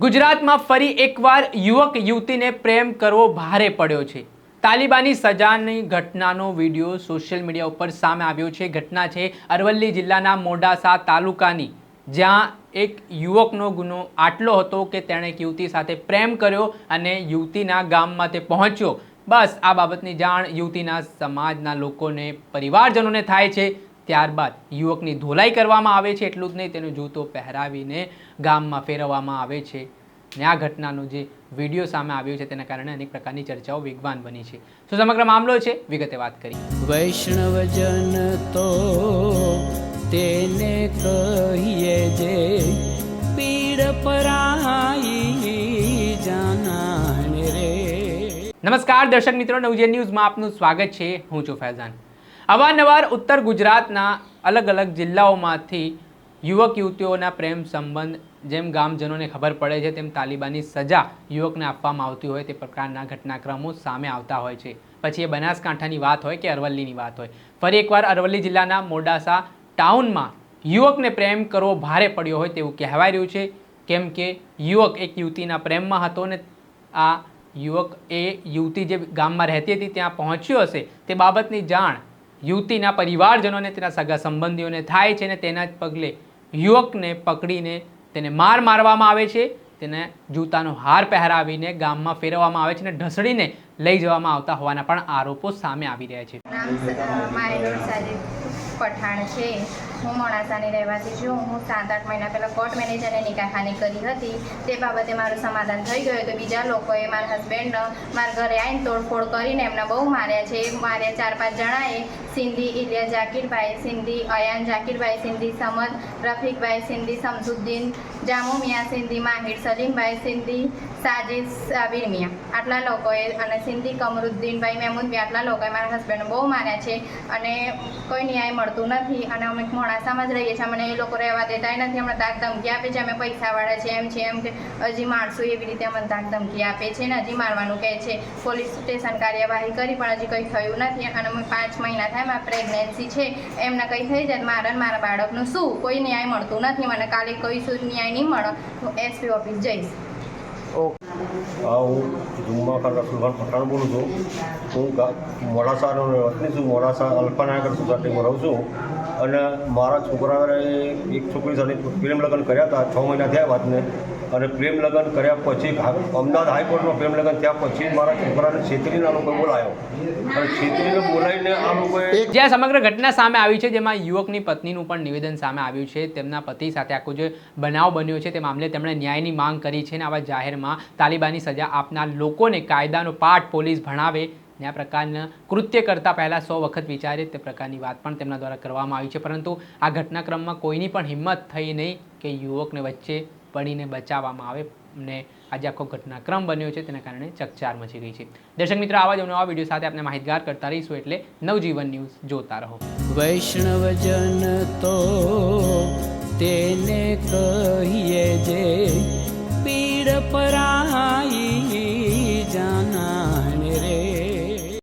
ગુજરાતમાં ફરી એકવાર યુવક યુવતીને પ્રેમ કરવો ભારે પડ્યો છે. તાલિબાની સજાની ઘટનાનો વીડિયો સોશિયલ મીડિયા ઉપર સામે આવ્યો છે. ઘટના છે અરવલ્લી જિલ્લાના મોડાસા તાલુકાની. જ્યાં એક યુવકનો ગુનો આટલો હતો કે તેણે એક યુવતી સાથે પ્રેમ કર્યો અને યુવતીના ગામમાં તે પહોંચ્યો. બસ આ બાબતની જાણ યુવતીના સમાજના લોકોને, પરિવારજનોને થાય છે. ત્યારબાદ યુવકની ધોલાઈ કરવામાં આવે છે એટલું જ નહીં તેનો જૂતો પહેરાવીને ગામમાં ફેરવવામાં આવે છે. ને આ ઘટનાનો જે વીડિયો સામે આવ્યો છે તેના કારણે અનેક પ્રકારની ચર્ચાઓ વેગવાન બની છે. શું સમગ્ર મામલો છે વિગતે વાત કરી. વૈષ્ણવજન તો તેને કહીએ જે પીડ પરાઈ જાનાને રે. નમસ્કાર દર્શક મિત્રો નવજે ન્યૂઝમાં આપનું સ્વાગત છે. હું છું ફૈઝાન. અવારનવાર ઉત્તર ગુજરાતના અલગ અલગ જિલ્લાઓમાંથી યુવક યુવતીઓના પ્રેમ સંબંધ, જેમ ગામજનોને ખબર પડે છે, તેમ તાલિબાની સજા યુવકને આપવામાં આવતી હોય તે પ્રકારના ઘટનાક્રમો સામે આવતા હોય છે. પછી એ બનાસકાંઠાની વાત હોય કે અરવલ્લીની વાત હોય. ફરી એકવાર અરવલ્લી જિલ્લાના મોડાસા ટાઉનમાં યુવકને પ્રેમ કરવો ભારે પડ્યો હોય તેવું કહેવાય રહ્યું છે. કેમ કે યુવક એક યુવતીના પ્રેમમાં હતો ને આ યુવક એ યુવતી જે ગામમાં રહેતી હતી, ત્યાં પહોંચ્યો હશે તે બાબતની જાણ યુવતીના પરિવારજનોને, તેના સગા સંબંધીઓને થાય છે અને તેના જ પગલે યુવકને પકડીને તેને માર મારવામાં આવે છે. તેને જૂતાનો હાર પહેરાવીને ગામમાં ફેરવવામાં આવે છે અને ઢસડીને લઈ જવામાં આવતા હોવાના પણ આરોપો સામે આવી રહ્યા છે. પઠાણ છે. હું મોડાસાની રહેવાસી છું. હું સાત, આઠ મહિના પહેલાં કોર્ટ મેનેજરને નિકાહખાની કરી હતી. તે બાબતે મારું સમાધાન થઈ ગયું તો બીજા લોકોએ મારા હસબન્ડ મારા ઘરે આવીને તોડફોડ કરીને એમને બહુ માર્યા છે. માર્યા ચાર, પાંચ જણાએ. સિંધી, ઇલિયા જાકીરભાઈ, સિંધી, અયાન જાકીરભાઈ, સિંધી સમદ, રફીકભાઈ, સિંધી સમસુદ્દીન જામુ મિયા સિંધી માહિર, સલીમભાઈ, સિંધી સાજિદ, સાબિર મિયા. આટલા લોકોએ અને સિંધી કમરુદ્દીનભાઈ મહેમૂદ મિયા આટલા લોકોએ મારા હસબન્ડ બહુ માર્યા છે. અને કોઈ ન્યાય મળતું નથી. અને અમે મોડાસામાં જ રહીએ છીએ, અમને એ લોકો રહેવા દેતા નથી, અમને તાક ધમકી આપે છે, અમે પૈસાવાળા છે એમ છે, એમ કે હજી મારશું એવી રીતે અમને તાક ધમકી આપે છે ને, હજી મારવાનું કહે છે. પોલીસ સ્ટેશન કાર્યવાહી કરી, પણ હજી કંઈ થયું નથી અને અમે પાંચ મહિના થાય, મારા પ્રેગ્નન્સી છે, એમને કંઈ થઈ જાય મારા મારા બાળકનું શું? કોઈ ન્યાય મળતું નથી, મને કાલે કોઈ શું ન્યાય નહીં મળે હું એસપી ઓફિસ જઈશ. હા હું જુમ્મા ખાન રસુલખાન પઠાણ બોલું છું. હું મોડાસાનો વતની છું. મોડાસા અલ્ફાનગર સોસાયટીમાં રહું છું. અને મારા છોકરાએ એક છોકરી સાથે પ્રેમ લગ્ન કર્યા હતા. છ મહિના થયા વાતને અને પ્રેમ લગ્ન કર્યા પછી અમદાવાદ હાઈકોર્ટમાં પ્રેમ લગ્ન થયા પછી મારા છોકરાને છેતરીના લોકો બોલાયો. અને છેતરીને બોલાવીને આ લોકોએ જે સમગ્ર ઘટના સામે આવી છે જેમાં યુવકની પત્નીનું પણ નિવેદન સામે આવ્યું છે તેમના પતિ સાથે આખો જે બનાવ બન્યો છે તે મામલે તેમણે ન્યાયની માંગ કરી છે અને આવા જાહેરમાં તાલિબાની સજા આપનાર લોકોને કાયદાનો પાઠ પોલીસ ભણાવે ને આ પ્રકારના કૃત્ય કરતાં પહેલાં સો વખત વિચારે તે પ્રકારની વાત પણ તેમના દ્વારા કરવામાં આવી છે. પરંતુ આ ઘટનાક્રમમાં કોઈની પણ હિંમત થઈ નહીં કે યુવકને વચ્ચે પડીને બચાવવામાં આવે ને આજે આખો ઘટનાક્રમ બન્યો છે, તેના કારણે ચકચાર મચી ગઈ છે. દર્શક મિત્રો, આવા જ નવા વીડિયો સાથે આપણે માહિતગાર કરતા રહીશું એટલે નવજીવન ન્યૂઝ જોતા રહો. વૈષ્ણવજન તો તેને કહીએ જે, પીડ પરા